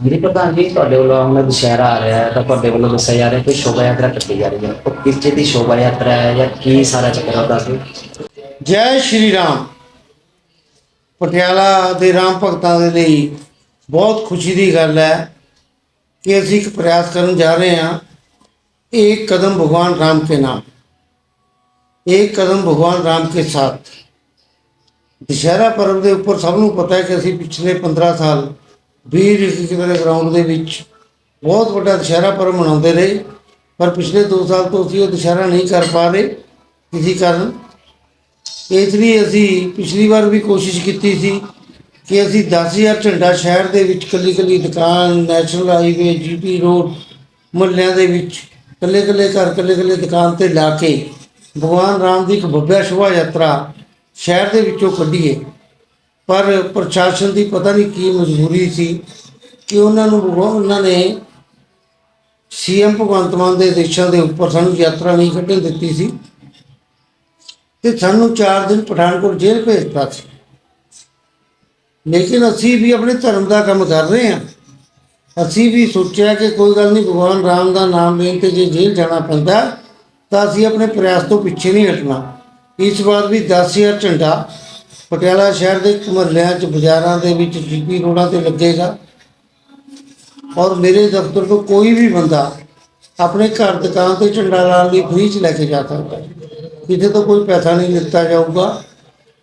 ਮੇਰੇ ਪ੍ਰਧਾਨ ਜੀ ਤੁਹਾਡੇ ਵੱਲੋਂ ਹੁਣ ਦੁਸ਼ਹਿਰਾ ਆ ਰਿਹਾ ਹੈ ਤਾਂ ਤੁਹਾਡੇ ਵੱਲੋਂ ਦੱਸਿਆ ਜਾ ਰਿਹਾ ਕਿ ਸ਼ੋਭਾ ਯਾਤਰਾ ਕੱਢੀ ਜਾ ਰਹੀ ਹੈ ਉਹ ਕਿਸ ਚੀਜ਼ ਦੀ ਸ਼ੋਭਾ ਯਾਤਰਾ ਹੈ ਜਾਂ ਕੀ ਸਾਰਾ ਚੱਕਰ ਹੈ ਦੱਸ ਦਿਓ ਜੈ ਸ਼੍ਰੀ ਰਾਮ ਪਟਿਆਲਾ ਦੇ ਰਾਮ ਭਗਤਾਂ ਦੇ ਲਈ ਬਹੁਤ ਖੁਸ਼ੀ ਦੀ ਗੱਲ ਹੈ ਕਿ ਅਸੀਂ ਇੱਕ ਪ੍ਰਯਾਸ ਕਰਨ ਜਾ ਰਹੇ ਹਾਂ एक कदम भगवान राम के नाम एक कदम भगवान राम के साथ ਦੁਸ਼ਹਿਰਾ ਪਰਬ ਦੇ ਉੱਪਰ ਸਭ ਨੂੰ ਪਤਾ ਹੈ ਕਿ ਅਸੀਂ ਪਿਛਲੇ 15 ਸਾਲ ਵੀਰ ਕਿਲੇ ਗਰਾਊਂਡ ਦੇ ਵਿੱਚ ਬਹੁਤ ਵੱਡਾ ਦੁਸ਼ਹਿਰਾ ਪਰਬ ਮਨਾਉਂਦੇ ਰਹੇ, ਪਰ ਪਿਛਲੇ 2 ਸਾਲ ਤੋਂ ਅਸੀਂ ਉਹ ਦੁਸ਼ਹਿਰਾ ਨਹੀਂ ਕਰ ਪਾ ਰਹੇ ਕਿਸੇ ਕਾਰਨ। ਇਸ ਲਈ ਅਸੀਂ ਪਿਛਲੀ ਵਾਰ ਵੀ ਕੋਸ਼ਿਸ਼ ਕੀਤੀ ਸੀ ਕਿ ਅਸੀਂ 10000 ਝੰਡਾ ਸ਼ਹਿਰ ਦੇ ਵਿੱਚ ਕੱਲੀ ਕੱਲੀ ਦੁਕਾਨ ਨੈਸ਼ਨਲ ਹਾਈਵੇ ਜੀਟੀ ਰੋਡ ਮੁਹੱਲਿਆਂ ਦੇ ਵਿੱਚ ਕੱਲੇ ਕੱਲੇ ਘਰ ਕੱਲੇ ਕੱਲੇ ਦੁਕਾਨ ਤੇ ਲਾ ਕੇ ਭਗਵਾਨ ਰਾਮ ਦੀ ਇੱਕ ਭव्य ਸ਼ੋਭਾ ਯਾਤਰਾ ਸ਼ਹਿਰ ਦੇ ਵਿੱਚੋਂ ਕੱਢੀਏ। ਪਰ ਪ੍ਰਸ਼ਾਸਨ ਦੀ ਪਤਾ ਨਹੀਂ ਕੀ ਮਜਬੂਰੀ ਸੀ ਕਿ ਉਹਨਾਂ ਨੂੰ ਉਹਨਾਂ ਨੇ ਸੀਐਮ ਭਗਵੰਤ ਮਾਨ ਦੇ ਦੇਸ਼ਾਂ ਦੇ ਉੱਪਰ ਸਾਨੂੰ ਯਾਤਰਾ ਨਹੀਂ ਕੱਢਣ ਦਿੱਤੀ ਸੀ। ਤੇ ਸਾਨੂੰ 4 ਦਿਨ ਪਠਾਨਕੋਟ ਜੇਲ੍ਹ ਭੇਜਤਾ ਸੀ। ਲੇਕਿਨ ਅਸੀਂ ਵੀ ਆਪਣੇ ਧਰਮ ਦਾ ਕੰਮ ਕਰ ਰਹੇ ਹਾਂ। ਅਸੀਂ ਵੀ ਸੋਚਿਆ ਕਿ ਕੋਈ ਗੱਲ ਨਹੀਂ, ਭਗਵਾਨ ਰਾਮ ਦਾ ਨਾਮ ਲੈਣ ਤੇ ਜੇ ਜੇਲ੍ਹ ਜਾਣਾ ਪੈਂਦਾ ਤਾਂ ਅਸੀਂ ਆਪਣੇ ਪ੍ਰਯਾਸ ਤੋਂ ਪਿੱਛੇ ਨਹੀਂ ਹਟਣਾ। ਇਸ ਵਾਰ ਵੀ 10000 ਝੰਡਾ ਪਟਿਆਲਾ ਸ਼ਹਿਰ ਦੇ ਮੁਹੱਲਿਆਂ 'ਚ ਬਾਜ਼ਾਰਾਂ ਦੇ ਵਿੱਚ ਜੀਪੀ ਰੋਡਾਂ ਤੇ ਲੱਗੇਗਾ। ਔਰ ਮੇਰੇ ਦਫ਼ਤਰ ਤੋਂ ਕੋਈ ਵੀ ਬੰਦਾ ਆਪਣੇ ਘਰ ਦੁਕਾਨ ਤੇ ਝੰਡਾ ਲਾਉਣ ਲਈ ਫ੍ਰੀ 'ਚ ਲੈ ਕੇ ਜਾ ਸਕਦਾ ਹੈ। ਕਿਤੇ ਤੋਂ ਕੋਈ ਪੈਸਾ ਨਹੀਂ ਲਿੱਤਾ ਜਾਊਗਾ।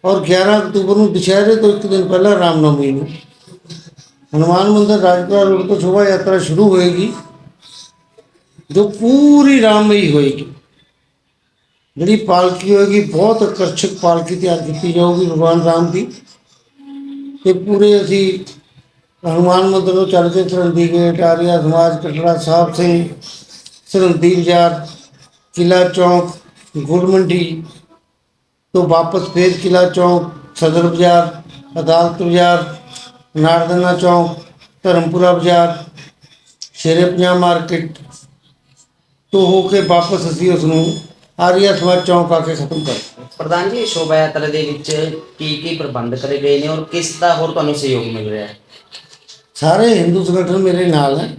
ਔਰ 11 ਅਕਤੂਬਰ ਨੂੰ ਦੁਸ਼ਹਿਰੇ ਤੋਂ ਇੱਕ ਦਿਨ ਪਹਿਲਾਂ ਰਾਮਨਵਮੀ ਨੂੰ ਹਨੂਮਾਨ ਮੰਦਿਰ ਰਾਜਪੁਰਾ ਰੋਡ ਤੋਂ ਸ਼ੋਭਾ ਯਾਤਰਾ ਸ਼ੁਰੂ ਹੋਏਗੀ, ਜੋ ਪੂਰੀ ਰਾਮਮਈ ਹੋਏਗੀ। ਜਿਹੜੀ ਪਾਲਕੀ ਹੋਏਗੀ, ਬਹੁਤ ਆਕਰਸ਼ਕ ਪਾਲਕੀ ਤਿਆਰ ਕੀਤੀ ਜਾਊਗੀ ਭਗਵਾਨ ਰਾਮ ਦੀ। ਤੇ ਪੂਰੇ ਅਸੀਂ ਹਨੂਮਾਨ ਮੰਦਿਰ ਤੋਂ ਚੱਲ ਕੇ ਸਰਹੰਦੀ ਗੇਟ ਆਰੀਆ ਸਮਾਜ ਕਟੜਾ ਸਾਹਿਬ ਸਿੰਘ ਸਰਹੰਦੀ ਬਾਜ਼ਾਰ ਕਿਲਾ ਚੌਂਕ ਗੁਰਮੰਡੀ ਤੋਂ ਵਾਪਸ ਫੇਰ ਕਿਲਾ ਚੌਂਕ, ਸਦਰ ਬਾਜ਼ਾਰ, ਅਦਾਲਤ ਬਾਜ਼ਾਰ, ਨਾਰਦਨਾ ਚੌਂਕ, ਧਰਮਪੁਰਾ ਬਾਜ਼ਾਰ, ਸ਼ੇਰੇ ਪੰਜਾਬ ਮਾਰਕੀਟ ਤੋਂ ਹੋ ਕੇ ਵਾਪਸ ਅਸੀਂ ਉਸ ਨੂੰ ਆਰੀਆ ਸਮਾਜ ਚੌਂਕ ਆ ਕੇ ਖਤਮ ਕਰ ਪ੍ਰਧਾਨ ਜੀ ਸ਼ੋਭਾ ਯਾਤਰਾ ਦੇ ਵਿੱਚ ਕੀ ਕੀ ਪ੍ਰਬੰਧ ਕਰੇ ਗਏ ਨੇ ਔਰ ਕਿਸ ਦਾ ਹੋਰ ਤੁਹਾਨੂੰ ਸਹਿਯੋਗ ਮਿਲ ਰਿਹਾ ਹੈ? ਸਾਰੇ ਹਿੰਦੂ ਸੰਗਠਨ ਮੇਰੇ ਨਾਲ ਹੈ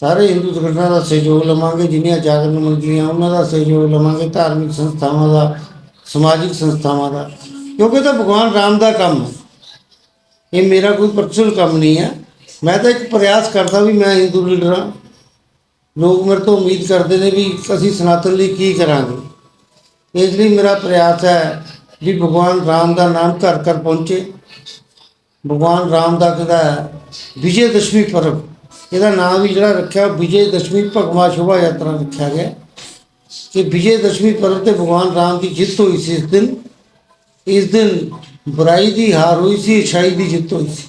ਸਾਰੇ ਹਿੰਦੂ ਸੰਗਠਨਾਂ ਦਾ ਸਹਿਯੋਗ ਲਵਾਂਗੇ ਜਿੰਨੀਆਂ ਜਾਗਰਣ ਮੰਡੀਆਂ ਉਹਨਾਂ ਦਾ ਸਹਿਯੋਗ ਲਵਾਂਗੇ ਧਾਰਮਿਕ ਸੰਸਥਾਵਾਂ ਦਾ ਸਮਾਜਿਕ ਸੰਸਥਾਵਾਂ ਦਾ। ਕਿਉਂਕਿ ਇਹ ਤਾਂ ਭਗਵਾਨ ਰਾਮ ਦਾ ਕੰਮ ਹੈ। ਇਹ ਮੇਰਾ ਕੋਈ ਪਰਸਨਲ ਕੰਮ ਨਹੀਂ ਹੈ। ਮੈਂ ਤਾਂ ਇੱਕ ਪ੍ਰਯਾਸ ਕਰਦਾ ਵੀ ਮੈਂ ਹਿੰਦੂ ਲੀਡਰ ਹਾਂ। ਲੋਕ ਮੇਰੇ ਤੋਂ ਉਮੀਦ ਕਰਦੇ ਨੇ ਵੀ ਅਸੀਂ ਸਨਾਤਨ ਲਈ ਕੀ ਕਰਾਂਗੇ। ਇਸ ਲਈ ਮੇਰਾ ਪ੍ਰਯਾਸ ਹੈ ਵੀ ਭਗਵਾਨ ਰਾਮ ਦਾ ਨਾਮ ਘਰ ਘਰ ਪਹੁੰਚੇ। ਭਗਵਾਨ ਰਾਮ ਦਾ ਕਿਹਦਾ ਹੈ, ਵਿਜੇ ਦਸ਼ਮੀ ਪਰਬ, ਇਹਦਾ ਨਾਮ ਵੀ ਜਿਹੜਾ ਰੱਖਿਆ, ਵਿਜੇ ਦਸ਼ਮੀ ਭਗਵਾ ਸ਼ੋਭਾ ਯਾਤਰਾ ਰੱਖਿਆ ਗਿਆ। ਕਿ ਵਿਜੇ ਦਸ਼ਮੀ ਪਰਬ ਤੇ ਭਗਵਾਨ ਰਾਮ ਦੀ ਜਿੱਤ ਹੋਈ ਸੀ ਇਸ ਦਿਨ। ਇਸ ਦਿਨ ਬੁਰਾਈ ਦੀ ਹਾਰ ਹੋਈ ਸੀ ਅੱਛਾਈ ਦੀ ਜਿੱਤ ਹੋਈ ਸੀ।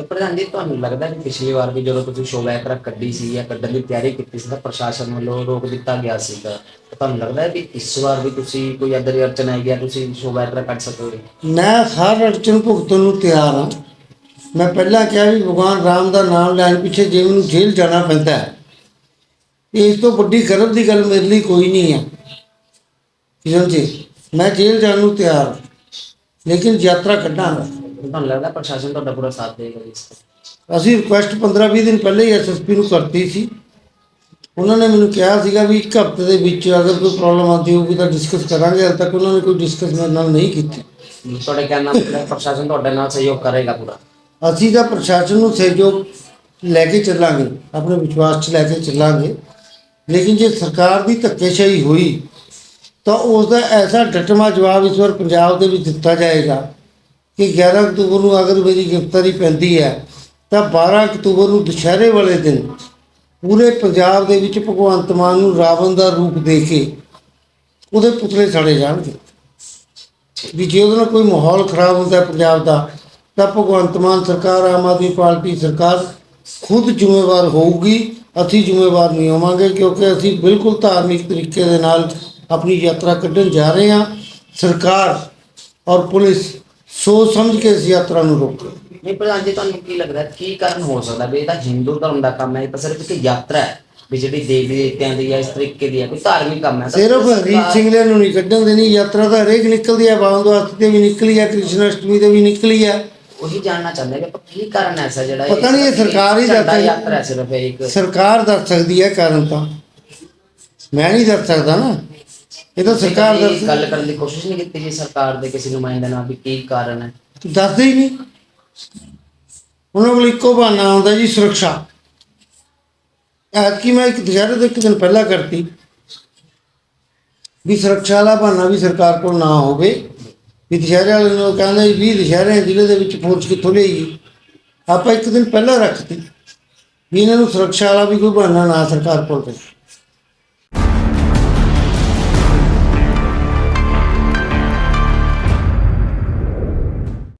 ਤਾਂ ਪ੍ਰਧਾਨ ਜੀ, ਤੁਹਾਨੂੰ ਲੱਗਦਾ ਕਿ ਪਿਛਲੀ ਵਾਰ ਵੀ ਜਦੋਂ ਤੁਸੀਂ ਸ਼ੋਭਾ ਯਾਤਰਾ ਕੱਢੀ ਸੀ ਜਾਂ ਕੱਢਣ ਦੀ ਤਿਆਰੀ ਕੀਤੀ ਸੀ ਤਾਂ ਪ੍ਰਸ਼ਾਸਨ ਵੱਲੋਂ ਰੋਕ ਦਿੱਤਾ ਗਿਆ ਸੀਗਾ ਤਾਂ ਤੁਹਾਨੂੰ ਲੱਗਦਾ ਹੈ ਵੀ ਇਸ ਵਾਰ ਵੀ ਤੁਸੀਂ ਕੋਈ ਅਦਰ ਅੜਚਨ ਆਈ ਗਿਆ ਤੁਸੀਂ ਸ਼ੋਭਾ ਯਾਤਰਾ ਕੱਢ ਸਕੋਗੇ ਮੈਂ ਹਰ ਅੜਚਨ ਭੁਗਤਣ ਨੂੰ ਤਿਆਰ ਹਾਂ। ਮੈਂ ਪਹਿਲਾਂ ਕਿਹਾ ਵੀ ਭਗਵਾਨ ਰਾਮ ਦਾ ਨਾਮ ਲੈਣ ਪਿੱਛੇ ਜੇ ਮੈਨੂੰ ਜੇਲ੍ਹ ਜਾਣਾ ਪੈਂਦਾ ਹੈ, ਇਸ ਤੋਂ ਵੱਡੀ ਗਰਵ ਦੀ ਗੱਲ ਮੇਰੇ ਲਈ ਕੋਈ ਨਹੀਂ ਹੈ। ਕਿਰਨ ਜੀ, ਮੈਂ ਜੇਲ੍ਹ ਜਾਣ ਨੂੰ ਤਿਆਰ ਲੇਕਿਨ ਯਾਤਰਾ ਕੱਢਾਂਗਾ। ਤੁਹਾਨੂੰ ਲੱਗਦਾ ਪ੍ਰਸ਼ਾਸਨ ਤੁਹਾਡਾ ਪੂਰਾ ਸਾਥ ਦੇਗਾ ਇਸ ਅਸੀਂ ਰਿਕੁਐਸਟ 15-20 ਦਿਨ ਪਹਿਲੇ ਹੀ ਐਸਐਸਪੀ ਨੂੰ ਕਰਤੀ ਸੀ। ਉਹਨਾਂ ਨੇ ਮੈਨੂੰ ਕਿਹਾ ਸੀਗਾ ਵੀ ਇੱਕ ਹਫ਼ਤੇ ਦੇ ਵਿੱਚ ਅਗਰ ਕੋਈ ਪ੍ਰੋਬਲਮ ਆਉਂਦੀ ਹੋਊਗੀ ਤਾਂ ਡਿਸਕਸ ਕਰਾਂਗੇ। ਹਾਲੇ ਤੱਕ ਉਹਨਾਂ ਨੇ ਕੋਈ ਡਿਸਕਸ ਮੇਰੇ ਨਾਲ ਨਹੀਂ ਕੀਤੀ। ਤੁਹਾਡੇ ਕਹਿਣ ਮਤਲਬ ਪ੍ਰਸ਼ਾਸਨ ਤੁਹਾਡੇ ਨਾਲ ਸਹਿਯੋਗ ਕਰੇਗਾ ਪੂਰਾ? ਅਸੀਂ ਤਾਂ ਪ੍ਰਸ਼ਾਸਨ ਨੂੰ ਸਹਿਯੋਗ ਲੈ ਕੇ ਚੱਲਾਂਗੇ ਆਪਣੇ ਵਿਸ਼ਵਾਸ 'ਚ ਲੈ ਕੇ ਚੱਲਾਂਗੇ। ਲੇਕਿਨ ਜੇ ਸਰਕਾਰ ਦੀ ਧੱਕੇਸ਼ਾਹੀ ਹੋਈ ਤਾਂ ਉਸ ਦਾ ਐਸਾ ਡਟਮਾ ਜਵਾਬ ਇਸ ਵਾਰ ਪੰਜਾਬ ਦੇ ਵਿੱਚ ਦਿੱਤਾ ਜਾਏਗਾ। ਕਿ 11 ਅਕਤੂਬਰ ਨੂੰ ਅਗਰ ਮੇਰੀ ਗ੍ਰਿਫਤਾਰੀ ਪੈਂਦੀ ਹੈ, ਤਾਂ 12 ਅਕਤੂਬਰ ਨੂੰ ਦੁਸ਼ਹਿਰੇ ਵਾਲੇ ਦਿਨ ਪੂਰੇ ਪੰਜਾਬ ਦੇ ਵਿੱਚ ਭਗਵੰਤ ਮਾਨ ਨੂੰ ਰਾਵਣ ਦਾ ਰੂਪ ਦੇ ਕੇ ਉਹਦੇ ਪੁਤਲੇ ਸਾੜੇ ਜਾਣਗੇ। ਵੀ ਜੇ ਉਹਦੇ ਨਾਲ ਕੋਈ ਮਾਹੌਲ ਖਰਾਬ ਹੁੰਦਾ ਪੰਜਾਬ ਦਾ, ਤਾਂ ਭਗਵੰਤ ਮਾਨ ਸਰਕਾਰ, ਆਮ ਆਦਮੀ ਪਾਰਟੀ ਸਰਕਾਰ ਖੁਦ ਜ਼ਿੰਮੇਵਾਰ ਹੋਊਗੀ। ਅਸੀਂ ਜ਼ਿੰਮੇਵਾਰ ਨਹੀਂ ਹੋਵਾਂਗੇ ਕਿਉਂਕਿ ਅਸੀਂ ਬਿਲਕੁਲ ਧਾਰਮਿਕ ਤਰੀਕੇ ਦੇ ਨਾਲ ਆਪਣੀ ਯਾਤਰਾ ਕੱਢਣ ਜਾ ਰਹੇ ਹਾਂ। ਸਰਕਾਰ ਔਰ ਪੁਲਿਸ ਸੋਚ ਸਮਝ ਕੇ ਇਸ ਯਾਤਰਾ ਨੂੰ ਰੋਕੇ। ਨਹੀਂ ਪ੍ਰਧਾਨ ਜੀ ਤੁਹਾਨੂੰ ਕੀ ਲੱਗਦਾ ਕੀ ਕਾਰਨ ਹੋ ਸਕਦਾ ਵੀ ਇਹ ਤਾਂ ਹਿੰਦੂ ਧਰਮ ਦਾ ਕੰਮ ਹੈ ਇਹ ਤਾਂ ਸਿਰਫ ਇੱਕ ਯਾਤਰਾ ਹੈ ਵੀ ਜਿਹੜੀ ਦੇਵੀ ਦੇਵਤਿਆਂ ਦੀ ਹੈ ਇਸ ਤਰੀਕੇ ਦੀ ਹੈ ਕੋਈ ਧਾਰਮਿਕ ਕੰਮ ਹੈ। ਤਾਂ ਸਿਰਫ ਸਰਕਾਰ- ਰੀਤ ਸਿੰਘਲੇ ਨੂੰ ਨਹੀਂ ਕੱਢਣ ਦੇਣੀ ਯਾਤਰਾ ਤਾਂ ਹਰੇਕ ਨਿਕਲਦੀ ਹੈ ਬਾਵਨ ਵਾਸਤੇ ਤੇ ਵੀ ਨਿਕਲੀ ਹੈ ਕ੍ਰਿਸ਼ਨ ਅਸ਼ਟਮੀ ਤੇ ਵੀ ਨਿਕਲੀ ਹੈ। ਉਹੀ ਜਾਣਨਾ ਚਾਹੁੰਦੇ ਕਿ ਆਪਾਂ ਕੀ ਕਾਰਨ ਹੈ ਐਸਾ ਜਿਹੜਾ ਪਤਾ ਨਹੀਂ ਇਹ ਸਰਕਾਰ ਹੀ ਝੰਡਾ ਦੱਸ ਸਕਦੀ। ਯਾਤਰਾ ਹੈ ਸਿਰਫ ਇਹ ਇੱਕ। ਸਰਕਾਰ ਦੱਸ ਸਕਦੀ ਹੈ ਕਾਰਨ ਤਾਂ। ਮੈਂ ਨਹੀਂ ਦੱਸ ਸਕਦਾ ਨਾ। ਇਹ ਤਾਂ ਸਰਕਾਰ ਦੱਸ ਗੱਲ ਕਰਨ ਦੀ ਕੋਸ਼ਿਸ਼ ਨਹੀਂ ਕੀਤੀ ਜੀ ਸਰਕਾਰ ਦੇ ਕਿਸੇ ਨੁਮਾਇੰਦੇ ਨਾਲ ਵੀ ਕੀ ਕਾਰਨ ਹੈ। ਦੱਸਦੇ ਹੀ ਨਹੀਂ। ਉਹਨਾਂ ਕੋਲ ਇੱਕੋ ਬਹਾਨਾ ਆਉਂਦਾ ਜੀ ਸੁਰੱਖਿਆ। ਐਤਕੀ ਮੈਂ ਇੱਕ ਦੁਸ਼ਹਿਰੇ ਤੋਂ ਇੱਕ ਦਿਨ ਪਹਿਲਾਂ ਕਰਤੀ। ਵੀ ਸੁਰੱਖਿਆ ਵਾਲਾ ਬਹਾਨਾ ਵੀ ਸਰਕਾਰ ਕੋਲ ਨਾ ਹੋਵੇ। ਵੀ ਦੁਸ਼ਹਿਰੇ ਵਾਲੇ ਨੂੰ ਕਹਿੰਦੇ ਵੀ ਦੁਸ਼ਹਿਰੇ ਜ਼ਿਲ੍ਹੇ ਦੇ ਵਿੱਚ ਫੋਰਸ ਕਿੱਥੋਂ ਲਿਆਈਏ। ਆਪਾਂ ਇੱਕ ਦਿਨ ਪਹਿਲਾਂ ਰੱਖਤੀ। ਵੀ ਇਹਨਾਂ ਨੂੰ ਸੁਰੱਖਿਆ ਵਾਲਾ ਵੀ ਕੋਈ ਬਹਾਨਾ ਨਾ ਸਰਕਾਰ ਕੋਲ ਰਹੇ